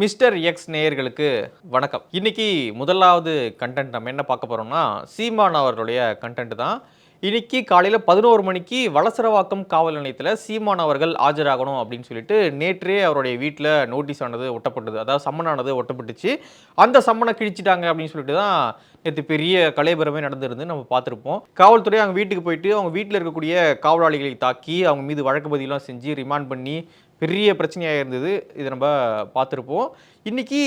Mister X நேயர்களுக்கு வணக்கம். இன்னைக்கு முதலாவது கண்டென்ட் நம்ம என்ன பார்க்க போகிறோம்னா சீமான் அவர்களுடைய கண்டென்ட் தான். இன்னைக்கு காலையில் பதினோரு மணிக்கு வலசரவாக்கம் காவல் நிலையத்தில் சீமான் அவர்கள் ஆஜராகணும் அப்படின்னு சொல்லிட்டு நேற்றே அவருடைய வீட்டில் நோட்டீஸ் ஆனது ஒட்டப்பட்டது. அதாவது சம்மனானது ஒட்டப்பட்டுச்சு. அந்த சம்மனை கிழிச்சிட்டாங்க அப்படின்னு சொல்லிட்டு தான் நேற்று பெரிய கலைபரமே நடந்திருந்து நம்ம பார்த்துருப்போம். காவல்துறை அவங்க வீட்டுக்கு போயிட்டு அவங்க வீட்டில் இருக்கக்கூடிய காவலாளிகளை தாக்கி அவங்க மீது வழக்கு பதிலாம் செஞ்சு ரிமாண்ட் பண்ணி பெரிய பிரச்சனையாக இருந்தது. இதை நம்ம பார்த்துருப்போம். இன்னைக்கு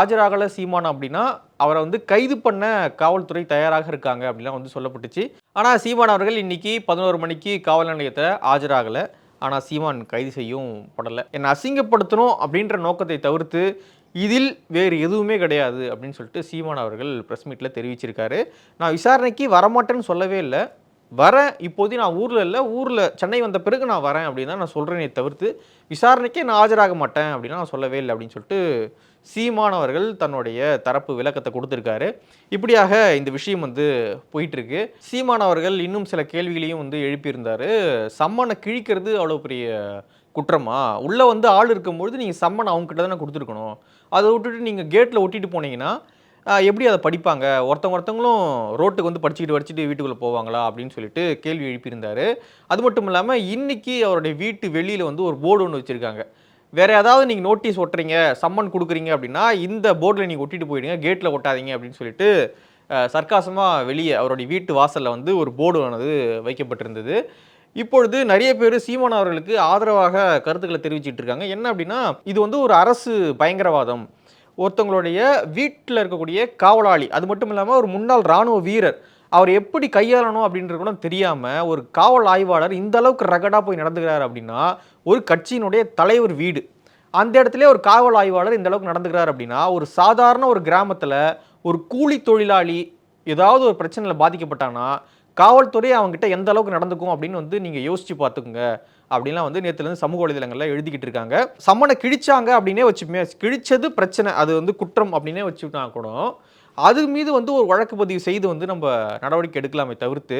ஆஜராகல சீமான் அப்படின்னா அவரை வந்து கைது பண்ண காவல்துறை தயாராக இருக்காங்க அப்படிலாம் வந்து சொல்லப்பட்டுச்சு. ஆனால் சீமான் அவர்கள் இன்றைக்கி பதினோரு மணிக்கு காவல் நிலையத்தை ஆஜராகலை. ஆனால் சீமான் கைது செய்யும் படலை. என்னை அசிங்கப்படுத்தணும் அப்படின்ற நோக்கத்தை தவிர்த்து இதில் வேறு எதுவுமே கிடையாது அப்படின்னு சொல்லிட்டு சீமான் அவர்கள் ப்ரெஸ் மீட்டில் தெரிவிச்சிருக்காரு. நான் விசாரணைக்கு வரமாட்டேன்னு சொல்லவே இல்லை. வரேன். இப்போதைக்கு நான் ஊரில் இல்லை. ஊரில் சென்னை வந்த பிறகு நான் வரேன் அப்படின்னு தான் நான் சொல்கிறேனே தவிர்த்து விசாரணைக்கே நான் ஆஜராக மாட்டேன் அப்படின்னா நான் சொல்லவே இல்லை அப்படின்னு சொல்லிட்டு சீமானவர்கள் தன்னுடைய தரப்பு விளக்கத்தை கொடுத்துருக்காரு. இப்படியாக இந்த விஷயம் வந்து போயிட்டுருக்கு. சீமானவர்கள் இன்னும் சில கேள்விகளையும் வந்து எழுப்பியிருந்தார். சம்மனை கிழிக்கிறது அவ்வளோ பெரிய குற்றமா? உள்ளே வந்து ஆள் இருக்கும்பொழுது நீங்கள் சம்மன் அவங்ககிட்ட தானே கொடுத்துருக்கணும். அதை விட்டுட்டு நீங்கள் கேட்டில் ஒட்டிட்டு போனீங்கன்னா எப்படி அதை படிப்பாங்க? ஒருத்தவங்க ஒருத்தவங்களும் ரோட்டுக்கு வந்து படிச்சுக்கிட்டு படிச்சுட்டு வீட்டுக்குள்ளே போவாங்களா அப்படின்னு சொல்லிட்டு கேள்வி எழுப்பியிருந்தாரு. அது மட்டும் இல்லாமல் இன்றைக்கி அவருடைய வீட்டு வெளியில் வந்து ஒரு போர்டு ஒன்று வச்சுருக்காங்க. வேறு ஏதாவது நீங்கள் நோட்டீஸ் ஒட்டுறீங்க சம்மன் கொடுக்குறீங்க அப்படின்னா இந்த போர்டில் நீங்கள் ஒட்டிட்டு போயிடுங்க கேட்டில் ஒட்டாதீங்க அப்படின்னு சொல்லிட்டு சர்க்காசமாக வெளியே அவருடைய வீட்டு வாசலில் வந்து ஒரு போர்டு ஆனது வைக்கப்பட்டிருந்தது. இப்பொழுது நிறைய பேர் சீமான் அவர்களுக்கு ஆதரவாக கருத்துக்களை தெரிவிச்சிட்டு இருக்காங்க. என்ன அப்படின்னா இது வந்து ஒரு அரசு பயங்கரவாதம். ஒருத்தவங்களுடைய வீட்டில் இருக்கக்கூடிய காவலாளி அது மட்டும் இல்லாமல் ஒரு முன்னாள் இராணுவ வீரர் அவர் எப்படி கையாளணும் அப்படின்றது கூட தெரியாமல் ஒரு காவல் ஆய்வாளர் இந்த அளவுக்கு ரகடாக போய் நடந்துக்கிறார் அப்படின்னா ஒரு கட்சியினுடைய தலைவர் வீடு. அந்த இடத்துல ஒரு காவல் ஆய்வாளர் இந்த அளவுக்கு நடந்துக்கிறார் அப்படின்னா ஒரு சாதாரண ஒரு கிராமத்தில் ஒரு கூலி தொழிலாளி ஏதாவது ஒரு பிரச்சனையில் பாதிக்கப்பட்டானா காவல்துறை அவங்ககிட்ட எந்த அளவுக்கு நடந்துக்கும் அப்படின்னு வந்து நீங்கள் யோசித்து பார்த்துக்குங்க. அப்படின்லாம் வந்து நேற்றுலேருந்து சமூக வலைதளங்களில் எழுதிக்கிட்டு இருக்காங்க. சம்மனை கிழிச்சாங்க அப்படின்னே வச்சுமே கிழிச்சது பிரச்சனை அது வந்து குற்றம் அப்படின்னே வச்சுக்கிட்டா கூட அது மீது வந்து ஒரு வழக்கு பதிவு செய்து வந்து நம்ம நடவடிக்கை எடுக்கலாமே தவிர்த்து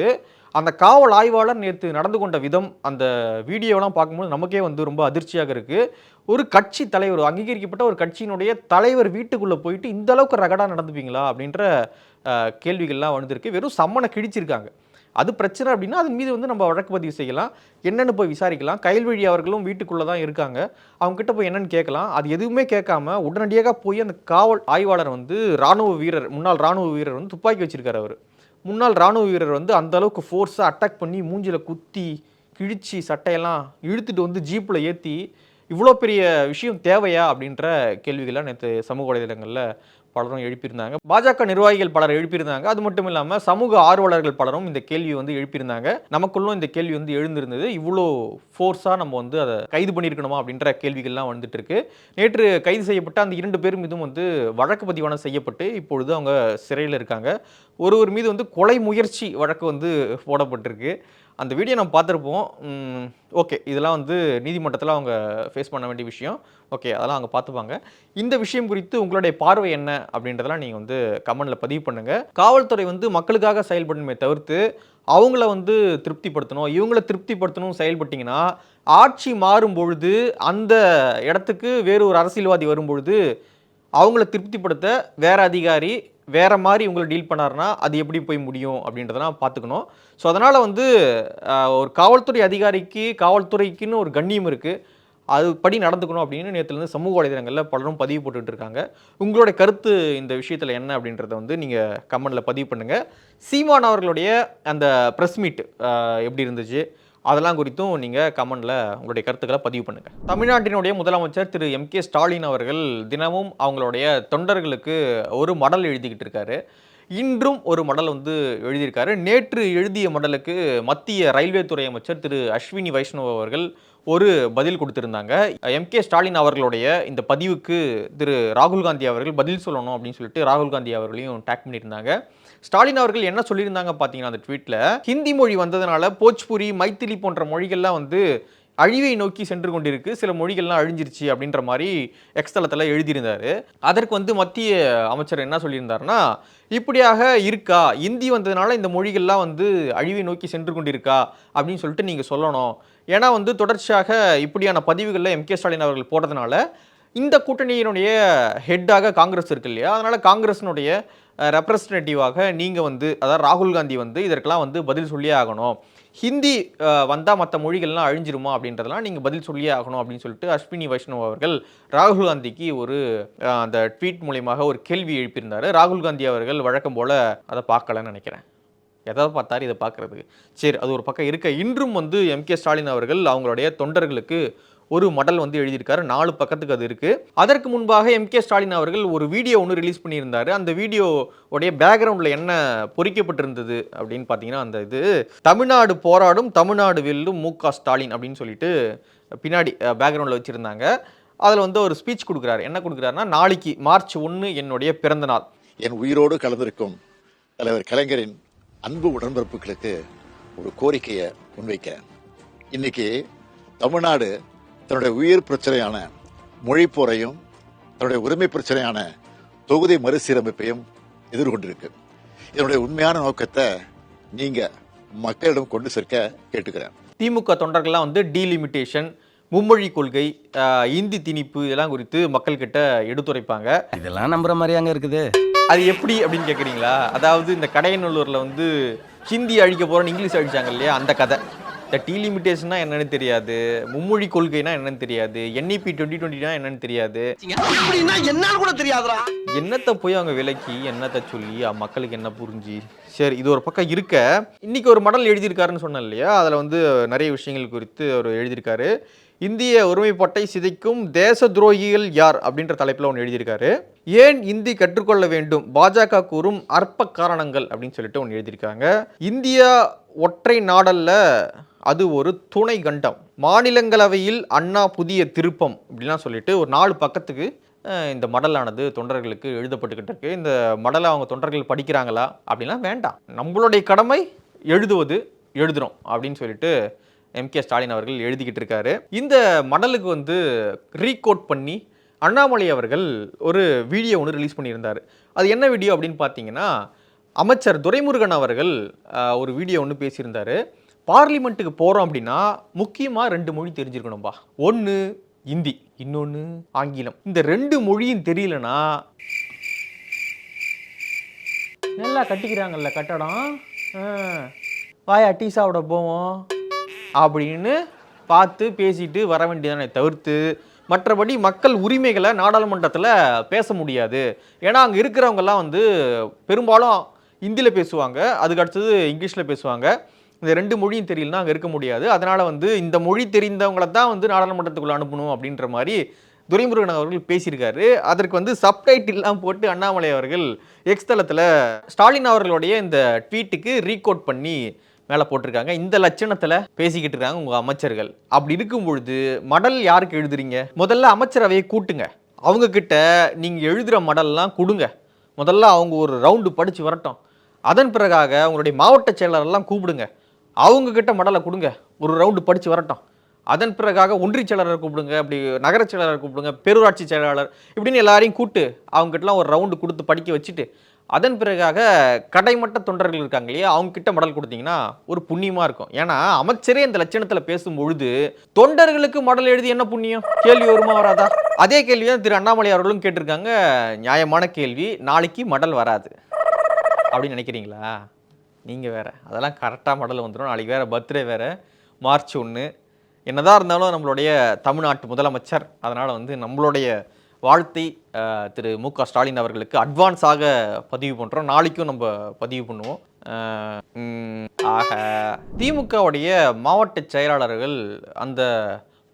அந்த காவல் ஆய்வாளர் நேற்று நடந்து கொண்ட விதம் அந்த வீடியோலாம் பார்க்கும்போது நமக்கே வந்து ரொம்ப அதிர்ச்சியாக இருக்குது ஒரு கட்சி தலைவர் அங்கீகரிக்கப்பட்ட ஒரு கட்சியினுடைய தலைவர் வீட்டுக்குள்ளே போயிட்டு இந்த அளவுக்கு ரகடாக நடந்துப்பீங்களா? அப்படின்ற கேள்விகள்லாம் வந்திருக்கு வெறும் சம்மனை கிழிச்சிருக்காங்க. அது பிரச்சனை அப்படின்னா அதன் மீது வந்து நம்ம வழக்கு பதிவு செய்யலாம். என்னென்னு போய் விசாரிக்கலாம். கைல்வழி அவர்களும் வீட்டுக்குள்ளே தான் இருக்காங்க. அவங்ககிட்ட போய் என்னென்னு கேட்கலாம். அது எதுவுமே கேட்காம உடனடியாக போய் அந்த காவல் ஆய்வாளர் வந்து ராணுவ வீரர் முன்னாள் ராணுவ வீரர் வந்து துப்பாக்கி வச்சிருக்காரு அவர். முன்னாள் ராணுவ வீரர் வந்து அந்த அளவுக்கு ஃபோர்ஸாக அட்டாக் பண்ணி மூஞ்சில் குத்தி கிழிச்சு சட்டையெல்லாம் இழுத்துட்டு வந்து ஜீப்பில் ஏற்றி இவ்வளோ பெரிய விஷயம் தேவையா? அப்படின்ற கேள்விகள்லாம் நேற்று சமூக வலைதளங்களில் பலரும் எழுப்பியிருந்தாங்க. பாஜக நிர்வாகிகள் பலர் எழுப்பியிருந்தாங்க. அது மட்டும் இல்லாமல் சமூக ஆர்வலர்கள் பலரும் இந்த கேள்வி வந்து எழுப்பியிருந்தாங்க. நமக்குள்ளும் இந்த கேள்வி வந்து எழுந்திருந்தது. இவ்வளோ ஃபோர்ஸாக நம்ம வந்து அதை கைது பண்ணியிருக்கணுமா அப்படின்ற கேள்விகள்லாம் வந்துட்டு இருக்கு நேற்று கைது செய்யப்பட்ட அந்த இரண்டு பேர் மீதும் வந்து வழக்கு பதிவான செய்யப்பட்டு இப்பொழுது அவங்க சிறையில் இருக்காங்க. ஒருவர் மீது வந்து கொலை முயற்சி வழக்கு வந்து போடப்பட்டிருக்கு. அந்த வீடியோ நம்ம பார்த்துருப்போம். ஓகே இதெல்லாம் வந்து நீதிமன்றத்தில் அவங்க ஃபேஸ் பண்ண வேண்டிய விஷயம். ஓகே அதெல்லாம் அவங்க பார்த்துப்பாங்க. இந்த விஷயம் குறித்து உங்களுடைய பார்வை என்ன அப்படின்றதெல்லாம் நீங்கள் வந்து கமெண்டில் பதிவு பண்ணுங்கள் காவல்துறை வந்து மக்களுக்காக செயல்படணுமே தவிர்த்து அவங்கள வந்து திருப்திப்படுத்தணும். இவங்கள திருப்திப்படுத்தணும் செயல்பட்டிங்கன்னா ஆட்சி மாறும் பொழுது அந்த இடத்துக்கு வேறு ஒரு அரசியல்வாதி வரும்பொழுது அவங்கள திருப்திப்படுத்த வேற அதிகாரி வேறு மாதிரி உங்களை டீல் பண்ணாருன்னா அது எப்படி போய் முடியும் அப்படின்றதெல்லாம் பார்த்துக்கணும். ஸோ அதனால் வந்து ஒரு காவல்துறை அதிகாரிக்கு காவல்துறைக்குன்னு ஒரு கண்ணியம் இருக்குது அது படி நடந்துக்கணும் அப்படின்னு நேற்றுலேருந்து சமூக வலைதளங்களில் பலரும் பதிவு போட்டுட்டு இருக்காங்க. உங்களுடைய கருத்து இந்த விஷயத்தில் என்ன அப்படின்றத வந்து நீங்கள் கமெண்டில் பதிவு பண்ணுங்கள் சீமான் அவர்களுடைய அந்த ப்ரெஸ் மீட் எப்படி இருந்துச்சு? அதெல்லாம் குறித்தும் நீங்கள் கமெண்டில் உங்களுடைய கருத்துக்களை பதிவு பண்ணுங்கள் தமிழ்நாட்டினுடைய முதலமைச்சர் திரு எம் கே ஸ்டாலின் அவர்கள் தினமும் அவங்களுடைய தொண்டர்களுக்கு ஒரு மடல் எழுதிக்கிட்டு இருக்காரு. இன்றும் ஒரு மடல் வந்து எழுதியிருக்காரு. நேற்று எழுதிய மடலுக்கு மத்திய ரயில்வே துறை அமைச்சர் திரு அஸ்வினி வைஷ்ணவ் அவர்கள் ஒரு பதில் கொடுத்திருந்தாங்க. எம் கே ஸ்டாலின் அவர்களுடைய இந்த பதிவுக்கு திரு ராகுல் காந்தி அவர்கள் பதில் சொல்லணும் அப்படின்னு சொல்லிட்டு ராகுல் காந்தி அவர்களையும் டேக் பண்ணியிருந்தாங்க. ஸ்டாலின் அவர்கள் என்ன சொல்லியிருந்தாங்க பார்த்தீங்கன்னா அந்த ட்வீட்டில் ஹிந்தி மொழி வந்ததுனால போஜ்புரி மைத்திலி போன்ற மொழிகள்லாம் வந்து அழிவை நோக்கி சென்று கொண்டிருக்கு. சில மொழிகள்லாம் அழிஞ்சிருச்சு அப்படின்ற மாதிரி எக்ஸ்தலத்தில் எழுதியிருந்தார். அதற்கு வந்து மத்திய அமைச்சர் என்ன சொல்லியிருந்தாருன்னா இப்படியாக இருக்கா? இந்தி வந்ததுனால இந்த மொழிகள்லாம் வந்து அழிவை நோக்கி சென்று கொண்டிருக்கா? அப்படின்னு சொல்லிட்டு நீங்கள் சொல்லணும். ஏன்னா வந்து தொடர்ச்சியாக இப்படியான பதிவுகளில் எம் கே ஸ்டாலின் அவர்கள் போடுறதுனால இந்த கூட்டணியினுடைய ஹெட்டாக காங்கிரஸ் இருக்கு இல்லையா? அதனால் காங்கிரஸினுடைய ரெப்ரசன்டேட்டிவாக நீங்கள் வந்து அதாவது ராகுல் காந்தி வந்து இதற்கெல்லாம் வந்து பதில் சொல்லியே ஆகணும். ஹிந்தி வந்தால் மற்ற மொழிகள்லாம் அழிஞ்சிருமா அப்படின்றதெல்லாம் நீங்கள் பதில் சொல்லியே ஆகணும் அப்படின்னு சொல்லிட்டு அஸ்வினி வைஷ்ணவ் அவர்கள் ராகுல் காந்திக்கு ஒரு அந்த ட்வீட் மூலியமாக ஒரு கேள்வி எழுப்பியிருந்தார். ராகுல் காந்தி அவர்கள் வழக்கம் போல் அதை பார்க்கலன்னு நினைக்கிறேன். எதாவது பார்த்தாரு இதை பார்க்கறதுக்கு. சரி அது ஒரு பக்கம் இருக்க. இன்றும் வந்து எம் கே ஸ்டாலின் அவர்கள் அவங்களுடைய தொண்டர்களுக்கு ஒரு மடல் வந்து எழுதியிருக்காரு. நாலு பக்கத்துக்கு அது இருக்குது அதற்கு முன்பாக எம் கே ஸ்டாலின் அவர்கள் ஒரு வீடியோ ஒன்று ரிலீஸ் பண்ணியிருந்தாரு. அந்த வீடியோ உடைய பேக்ரவுண்டில் என்ன பொறிக்கப்பட்டிருந்தது அப்படின்னு பார்த்தீங்கன்னா அந்த இது தமிழ்நாடு போராடும் தமிழ்நாடு வெல்லும் மு க ஸ்டாலின் அப்படின்னு சொல்லிட்டு பின்னாடி பேக்ரவுண்டில் வச்சுருந்தாங்க. அதில் வந்து ஒரு ஸ்பீச் கொடுக்குறாரு. என்ன கொடுக்குறாருன்னா நாளைக்கு மார்ச் ஒன்று என்னுடைய பிறந்த நாள். என் உயிரோடு கலந்திருக்கும் தலைவர் கலைஞரின் அன்பு உடன்பிறப்புகளுக்கு ஒரு கோரிக்கையை முன்வைக்கிறேன் இன்னைக்கு தமிழ்நாடு தன்னுடைய உயிர் பிரச்சனையான மொழி போரையும் தன்னுடைய உரிமை பிரச்சனையான தொகுதி மறுசீரமைப்பையும் எதிர்கொண்டிருக்கு. இதனுடைய உண்மையான நோக்கத்தை நீங்க மக்களிடம் கொண்டு சேர்க்க கேட்டுக்கிறேன். திமுக தொண்டர்கள்லாம் வந்து டீலிமிட்டேஷன் மும்மொழி கொள்கை இந்தி திணிப்பு இதெல்லாம் குறித்து மக்கள்கிட்ட எடுத்துரைப்பாங்க. இதெல்லாம் நம்புற மாதிரியாங்க இருக்குது. அது எப்படி அப்படின்னு கேட்குறீங்களா அதாவது இந்த கடையநல்லூரில் வந்து ஹிந்தி அழிக்க போகிறோன்னு இங்கிலீஷ் அழிச்சாங்க இல்லையா அந்த கதை. இந்த டீலிமிட்டேஷன்னா என்னன்னு தெரியாது மும்மொழி கொள்கைனா என்னன்னு தெரியாது என்இபி டுவெண்ட்டி டுவெண்ட்டினா என்னன்னு தெரியாது. என்னன்னு கூட தெரியாதுடா. என்னத்தை போய் அவங்க விலைக்கு என்னத்தை சொல்லி மக்களுக்கு என்ன புரிஞ்சு? சரி இது ஒரு பக்கம் இருக்க. இன்னைக்கு ஒரு மடல் எழுதியிருக்காருன்னு சொன்னேன் இல்லையா? அதில் வந்து நிறைய விஷயங்கள் குறித்து அவர் எழுதியிருக்காரு. இந்திய ஒருமைப்பாட்டை சிதைக்கும் தேச துரோகிகள் யார்? அப்படின்ற தலைப்பில் ஒன்று எழுதியிருக்காரு. ஏன் இந்தி கற்றுக்கொள்ள வேண்டும்? பாஜக கூறும் அற்ப காரணங்கள் அப்படின்னு சொல்லிட்டு ஒன்று எழுதியிருக்காங்க. இந்தியா ஒற்றை நாடல்ல அது ஒரு துணை கண்டம். மாநிலங்களவையில் அண்ணா புதிய திருப்பம் இப்படிலாம் சொல்லிட்டு ஒரு நாலு பக்கத்துக்கு இந்த மடலானது தொண்டர்களுக்கு எழுதப்பட்டுக்கிட்டு இருக்கு. இந்த மடலை அவங்க தொண்டர்கள் படிக்கிறாங்களா அப்படின்னா வேண்டாம். நம்மளுடைய கடமை எழுதுவது எழுதுறோம் அப்படின்னு சொல்லிட்டு எம். கே. ஸ்டாலின் அவர்கள் எழுதிக்கிட்டு இருக்காரு. இந்த மடலுக்கு வந்து ரீகோட் பண்ணி அண்ணாமலை அவர்கள் ஒரு வீடியோ ஒன்று ரிலீஸ் பண்ணியிருந்தார். அது என்ன வீடியோ அப்படின்னு பார்த்தீங்கன்னா அமைச்சர் துரைமுருகன் அவர்கள் ஒரு வீடியோ ஒன்று பேசியிருந்தார். பார்லிமெண்ட்டுக்கு போகிறோம் அப்படின்னா முக்கியமாக ரெண்டு மொழி தெரிஞ்சிருக்கணும்பா. ஒன்று இந்தி இன்னொன்று ஆங்கிலம். இந்த ரெண்டு மொழியும் தெரியலனா? நல்லா கட்டிக்கிறாங்கல்ல கட்டடம். வாயா டீ சாப்பிட போவோம். அப்படின்னு பார்த்து பேசிட்டு வர வேண்டியதானே தவிர்த்து மற்றபடி மக்கள் உரிமைகளை நாடாளுமன்றத்தில் பேச முடியாது. ஏன்னா அங்கே இருக்கிறவங்கெல்லாம் வந்து பெரும்பாலும் ஹிந்தியில் பேசுவாங்க அதுக்கு அடுத்தது இங்கிலீஷில் பேசுவாங்க. இந்த ரெண்டு மொழியும் தெரியலனா அங்கே இருக்க முடியாது. அதனால் வந்து இந்த மொழி தெரிந்தவங்களை தான் வந்து நாடாளுமன்றத்துக்குள்ள அனுப்பணும் அப்படின்ற மாதிரி துரைமுருகன் அவர்கள் பேசியிருக்காரு. அதற்கு வந்து சப்டைட்டில்லாம் போட்டு அண்ணாமலை அவர்கள் எக்ஸ் தளத்தில் ஸ்டாலின் அவர்களுடைய இந்த ட்வீட்டுக்கு ரீகோட் பண்ணி மேலே போட்டிருக்காங்க. இந்த லட்சணத்தில் பேசிக்கிட்டு இருக்காங்க உங்கள் அமைச்சர்கள். அப்படி இருக்கும் பொழுது மடல் யாருக்கு எழுதுறீங்க? முதல்ல அமைச்சரவையை கூட்டுங்க. அவங்கக்கிட்ட நீங்கள் எழுதுகிற மடல்லாம் கொடுங்க. முதல்ல அவங்க ஒரு ரவுண்டு படித்து வரட்டும். அதன் பிறகாக உங்களுடைய மாவட்ட செயலாளர்லாம் கூப்பிடுங்க. அவங்கக்கிட்ட மடலை கொடுங்க. ஒரு ரவுண்டு படித்து வரட்டும். அதன் பிறகாக ஒன்றிய செயலாளர் கூப்பிடுங்க அப்படி நகரச் செயலாளர் கூப்பிடுங்க பேரூராட்சி செயலாளர் இப்படின்னு எல்லாரையும் கூப்பிட்டு அவங்ககிட்டலாம் ஒரு ரவுண்டு கொடுத்து படிக்க வச்சுட்டு அதன் பிறகாக கடைமட்ட தொண்டர்கள் இருக்காங்க இல்லையா அவங்கக்கிட்ட மடல் கொடுத்தீங்கன்னா ஒரு புண்ணியமாக இருக்கும். ஏன்னா அமைச்சரே இந்த லட்சணத்தில் பேசும் பொழுது தொண்டர்களுக்கு மடல் எழுதி என்ன புண்ணியம்? கேள்வி வருமா வராதா? அதே கேள்வி தான் திரு அண்ணாமலை அவர்களும் கேட்டிருக்காங்க. நியாயமான கேள்வி நாளைக்கு மடல் வராது. அப்படின்னு நினைக்கிறீங்களா? நீங்கள் வேறு. அதெல்லாம் கரெக்டாக மடல் வந்துடும் நாளைக்கு வேறு பர்த்டே வேறு. மார்ச் ஒன்று என்னதான் இருந்தாலும் நம்மளுடைய தமிழ்நாட்டு முதலமைச்சர் அதனால் வந்து நம்மளுடைய வாழ்த்தை திரு மு க ஸ்டாலின் அவர்களுக்கு அட்வான்ஸாக பதிவு பண்ணுறோம் நாளைக்கும் நம்ம பதிவு பண்ணுவோம். ஆக திமுகவுடைய மாவட்ட செயலாளர்கள் அந்த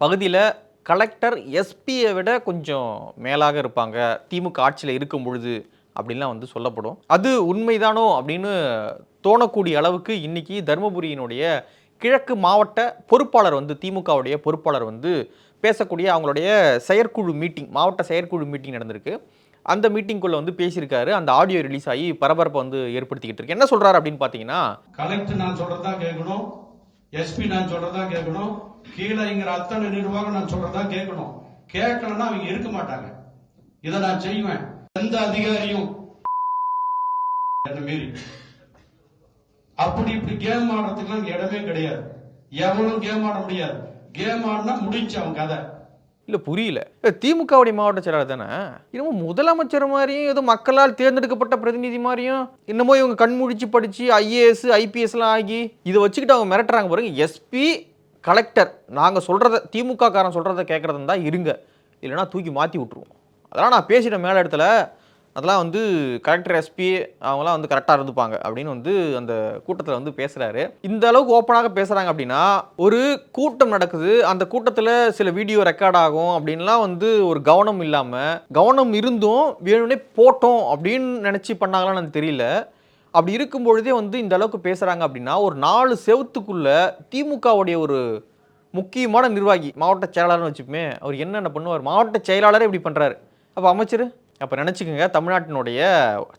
பகுதியில் கலெக்டர் எஸ்பியை விட கொஞ்சம் மேலாக இருப்பாங்க. திமுக ஆட்சியில் இருக்கும் பொழுது அப்படின்லாம் வந்து சொல்லப்படும். அது உண்மைதானோ அப்படின்னு தோணக்கூடிய அளவுக்கு இன்னைக்கு தருமபுரியினுடைய கிழக்கு மாவட்ட பொறுப்பாளர் வந்து திமுகவுடைய பொறுப்பாளர் வந்து பேசக்கூடிய அவங்களுடைய செயற்குழு மீட்டிங் மாவட்ட செயற்குழு மீட்டிங் நடந்திருக்கு. அந்த மீட்டிங்குள்ளே வந்து பேசியிருக்காரு. அந்த ஆடியோ ரிலீஸ் ஆகி பரபரப்பை வந்து ஏற்படுத்திக்கிட்டு இருக்கு. என்ன சொல்றாரு அப்படின்னு பார்த்தீங்கன்னா கலெக்டர் நான் சொல்றதா கேட்கணும் எஸ்பி நான் சொல்றதா கேட்கணும் கீழே இங்கிற அத்தனை நிர்வாகம் நான் சொல்றதா கேட்கணும். கேட்கலன்னா அவங்க இருக்க மாட்டாங்க. இதை நான் செய்வேன். எந்த அதிகாரியும் மீறி அப்படி இப்படி கேம் ஆடுறதுக்குலாம் இடமே கிடையாது. எவனும் கேம் ஆட முடியாது. கேம் ஆடினா முடிஞ்சு அவன் கதை. இல்லை புரியல. ஏ, திமுகவுடைய மாவட்ட செயலாளர் தானே? இன்னமும் முதலமைச்சர் மாதிரியும் ஏதோ மக்களால் தேர்ந்தெடுக்கப்பட்ட பிரதிநிதி மாதிரியும் இன்னமும் இவங்க கண்முழிச்சு படித்து ஐஏஎஸ் ஐபிஎஸ்லாம் ஆகி இதை வச்சுக்கிட்டு அவங்க மிரட்டுறாங்க பாருங்க. எஸ்பி கலெக்டர் நாங்கள் சொல்கிறத திமுக காரன் சொல்கிறத கேட்குறதுன்னு தான் இருங்க. இல்லைன்னா தூக்கி மாற்றி விட்ருவோம் அதெல்லாம் நான் பேசிட்டேன் மேலே இடத்துல. அதெல்லாம் வந்து கலெக்டர் எஸ்பி அவங்களாம் வந்து கரெக்டாக இருந்துப்பாங்க அப்படின்னு வந்து அந்த கூட்டத்தில் வந்து பேசுகிறாரு இந்த அளவுக்கு ஓப்பனாக பேசுகிறாங்க அப்படின்னா ஒரு கூட்டம் நடக்குது. அந்த கூட்டத்தில் சில வீடியோ ரெக்கார்ட் ஆகும் அப்படின்லாம் வந்து ஒரு கவனம் இல்லாமல் கவனம் இருந்தும் வேணும்னே போட்டோம் அப்படின்னு நினச்சி பண்ணாங்களான்னு எனக்கு தெரியல. அப்படி இருக்கும் பொழுதே வந்து இந்த அளவுக்கு பேசுகிறாங்க அப்படின்னா ஒரு நாலு செவத்துக்குள்ளே திமுகவுடைய ஒரு முக்கியமான நிர்வாகி மாவட்ட செயலாளர்னு வச்சுப்போமே அவர் என்னென்ன பண்ணுவார்? மாவட்ட செயலாளரே இப்படி பண்ணுறாரு அப்போ அமைச்சர் அப்போ நினச்சிக்கோங்க தமிழ்நாட்டினுடைய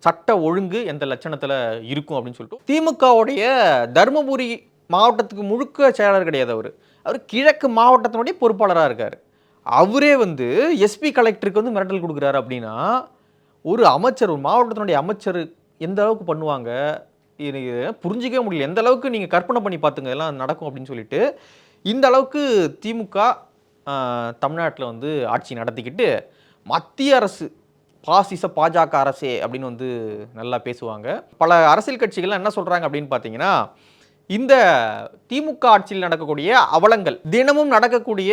சட்ட ஒழுங்கு எந்த லட்சணத்தில் இருக்கும் அப்படின்னு சொல்லிட்டு. திமுகவுடைய தருமபுரி மாவட்டத்துக்கு முழுக்க செயலாளர் கிடையாது அவர். அவர் கிழக்கு மாவட்டத்தினுடைய பொறுப்பாளராக இருக்கார். அவரே வந்து எஸ்பி கலெக்டருக்கு வந்து மிரட்டல் கொடுக்குறாரு அப்படின்னா ஒரு அமைச்சர் ஒரு மாவட்டத்தினுடைய அமைச்சர் எந்த அளவுக்கு பண்ணுவாங்க? எனக்கு புரிஞ்சிக்கவே முடியல. எந்த அளவுக்கு நீங்கள் கற்பனை பண்ணி பார்த்துங்க எல்லாம் நடக்கும் அப்படின்னு சொல்லிட்டு இந்த அளவுக்கு திமுக தமிழ்நாட்டில் வந்து ஆட்சி நடத்திக்கிட்டு மத்திய அரசு பாசிச பாஜக அரசே அப்படின்னு வந்து நல்லா பேசுவாங்க. பல அரசியல் கட்சிகள்லாம் என்ன சொல்கிறாங்க அப்படின்னு பார்த்தீங்கன்னா இந்த திமுக ஆட்சியில் நடக்கக்கூடிய அவலங்கள் தினமும் நடக்கக்கூடிய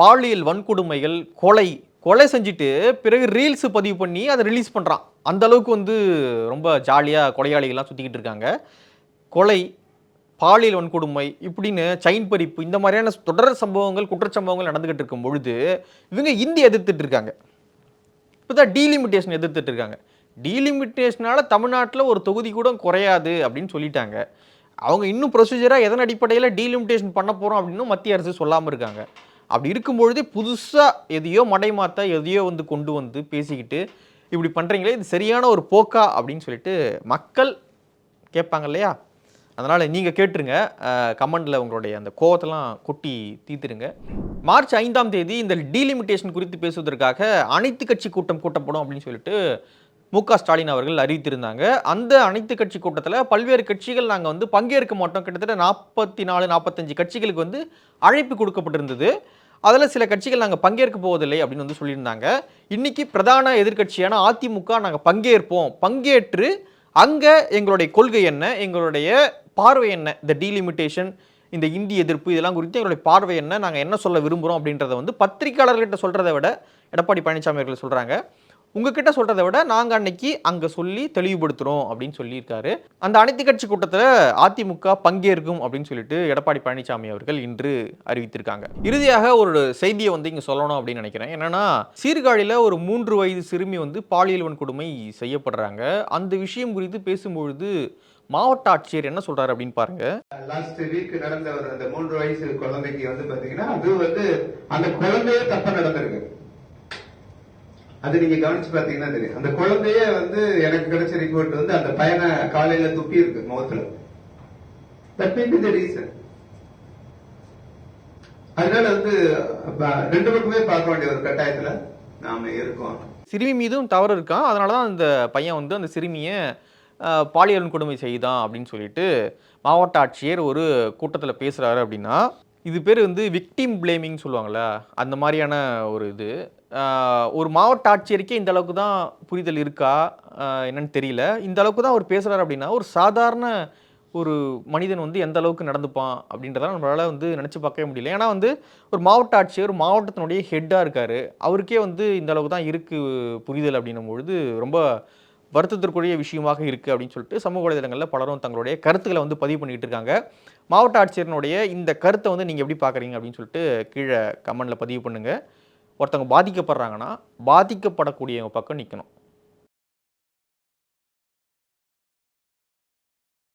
பாலியல் வன்கொடுமைகள் கொலை கொலை செஞ்சுட்டு பிறகு ரீல்ஸ் பதிவு பண்ணி அதை ரிலீஸ் பண்ணுறான் அந்த அளவுக்கு வந்து ரொம்ப ஜாலியாக கொலையாளிகள்லாம் சுற்றிக்கிட்டு இருக்காங்க. கொலை பாலியல் வன்கொடுமை இப்படின்னு செயின் பறிப்பு இந்த மாதிரியான தொடர் சம்பவங்கள் குற்றச்சம்பவங்கள் நடந்துகிட்டு இருக்கும் பொழுது இவங்க இந்தி எதிர்த்துட்டு இருக்காங்க. இப்போ தான் டீலிமிட்டேஷன் எதிர்த்துட்டு இருக்காங்க டீலிமிட்டேஷனால் தமிழ்நாட்டில் ஒரு தொகுதி கூட குறையாது அப்படின்னு சொல்லிட்டாங்க. அவங்க இன்னும் ப்ரொசீஜராக எதன் அடிப்படையில் டீலிமிட்டேஷன் பண்ண போகிறோம் அப்படின்னு மத்திய அரசு சொல்லாமல் இருக்காங்க. அப்படி இருக்கும்பொழுதே புதுசாக எதையோ மடைமாத்த எதையோ வந்து கொண்டு வந்து பேசிக்கிட்டு இப்படி பண்ணுறீங்களே இது சரியான ஒரு போக்கா அப்படின்னு சொல்லிட்டு மக்கள் கேட்பாங்க இல்லையா? அதனால் நீங்கள் கேட்டுருங்க. கமெண்டில் உங்களுடைய அந்த கோவத்தெல்லாம் கொட்டி தீத்துருங்க மார்ச் ஐந்தாம் தேதி இந்த டீலிமிட்டேஷன் குறித்து பேசுவதற்காக அனைத்து கட்சி கூட்டம் கூட்டப்படும் அப்படின்னு சொல்லிட்டு மு க ஸ்டாலின் அவர்கள் அறிவித்திருந்தாங்க. அந்த அனைத்து கட்சி கூட்டத்தில் பல்வேறு கட்சிகள் நாங்கள் வந்து பங்கேற்க மாட்டோம். கிட்டத்தட்ட நாற்பத்தி நாலு நாற்பத்தஞ்சு கட்சிகளுக்கு வந்து அழைப்பு கொடுக்கப்பட்டிருந்தது. அதில் சில கட்சிகள் நாங்கள் பங்கேற்க போவதில்லை அப்படின்னு வந்து சொல்லியிருந்தாங்க. இன்னைக்கு பிரதான எதிர்க்கட்சியான அதிமுக நாங்கள் பங்கேற்போம். பங்கேற்று அங்கே எங்களுடைய கொள்கை என்ன? எங்களுடைய பார்வை என்ன? இந்த டீலிமிட்டேஷன் இந்த இந்தி எதிர்ப்பு இதெல்லாம் குறித்து எங்களுடைய பார்வை என்ன? நாங்கள் என்ன சொல்ல விரும்புகிறோம் அப்படின்றத வந்து பத்திரிகையாளர்கிட்ட சொல்கிறத விட எடப்பாடி பழனிசாமி அவர்கள் சொல்கிறாங்க உங்ககிட்ட சொல்கிறத விட நாங்கள் அன்னைக்கு அங்கே சொல்லி தெளிவுபடுத்துகிறோம் அப்படின்னு சொல்லியிருக்காரு. அந்த அனைத்து கட்சி கூட்டத்தில் அதிமுக பங்கேற்கும் அப்படின்னு சொல்லிட்டு எடப்பாடி பழனிசாமி அவர்கள் இன்று அறிவித்திருக்காங்க. இறுதியாக ஒரு செய்தியை வந்து இங்கே சொல்லணும் அப்படின்னு நினைக்கிறேன். என்னன்னா சீர்காழியில் ஒரு மூன்று வயது சிறுமி வந்து பாலியல் வன்கொடுமை செய்யப்படுறாங்க. அந்த விஷயம் குறித்து பேசும்பொழுது மாவட்ட ஆட்சியர் என்ன சொல்றாரு அப்படின்னு பாருங்க. லாஸ்ட் வீக் நடந்த ஒரு அந்த மூன்று வயசு குழந்தைக்கு வந்து பாத்தீங்கன்னா அது வந்து அந்த குழந்தையே தப்பா நடந்திருக்கு. அது நீங்க கவனிச்சு பாத்தீங்கன்னா தெரியும். அந்த குழந்தைய வந்து எனக்கு கிடைச்ச ரிப்போர்ட் வந்து அந்த பையனை காலையில துப்பி இருக்கு முகத்துல. That may be the reason அதனால வந்து ரெண்டு பக்கமே பார்க்க வேண்டிய ஒரு கட்டாயத்துல நாம இருக்கோம். சிறுமி மீதும் தவறு இருக்கான் அதனால தான் அந்த பையன் வந்து அந்த சிறுமியை அஹ், பாலியல் வன்கொடுமை செய்தான் அப்படின்னு சொல்லிட்டு மாவட்ட ஆட்சியர் ஒரு கூட்டத்தில் பேசுகிறாரு அப்படின்னா இது பேர் வந்து விக்டிம் பிளேமிங் சொல்லுவாங்கள்ல அந்த மாதிரியான ஒரு இது. ஒரு மாவட்ட ஆட்சியருக்கே இந்த அளவுக்கு தான் புரிதல் இருக்கா? என்னன்னு தெரியல. இந்த அளவுக்கு தான் அவர் பேசுகிறாரு அப்படின்னா ஒரு சாதாரண ஒரு மனிதன் வந்து எந்த அளவுக்கு நடந்துப்பான் அப்படின்றத நம்மளால் வந்து நினச்சி பார்க்கவே முடியல. ஏன்னா வந்து ஒரு மாவட்ட ஆட்சியர் மாவட்டத்தினுடைய ஹெட்டாக இருக்கார். அவருக்கே வந்து இந்த அளவுக்கு தான் இருக்குது புரிதல் அப்படின்னும் பொழுது ரொம்ப வருத்தத்திற்குரிய விஷயமாக இருக்குது அப்படின்னு சொல்லிட்டு சமூக வலைதளங்களில் பலரும் தங்களுடைய கருத்துக்களை வந்து பதிவு பண்ணிகிட்டு இருக்காங்க. மாவட்ட ஆட்சியரினுடைய இந்த கருத்தை வந்து நீங்கள் எப்படி பார்க்குறீங்க அப்படின்னு சொல்லிட்டு கீழே கமெண்டில் பதிவு பண்ணுங்கள் ஒருத்தவங்க பாதிக்கப்படுறாங்கன்னா பாதிக்கப்படக்கூடியவங்க பக்கம் நிற்கணும்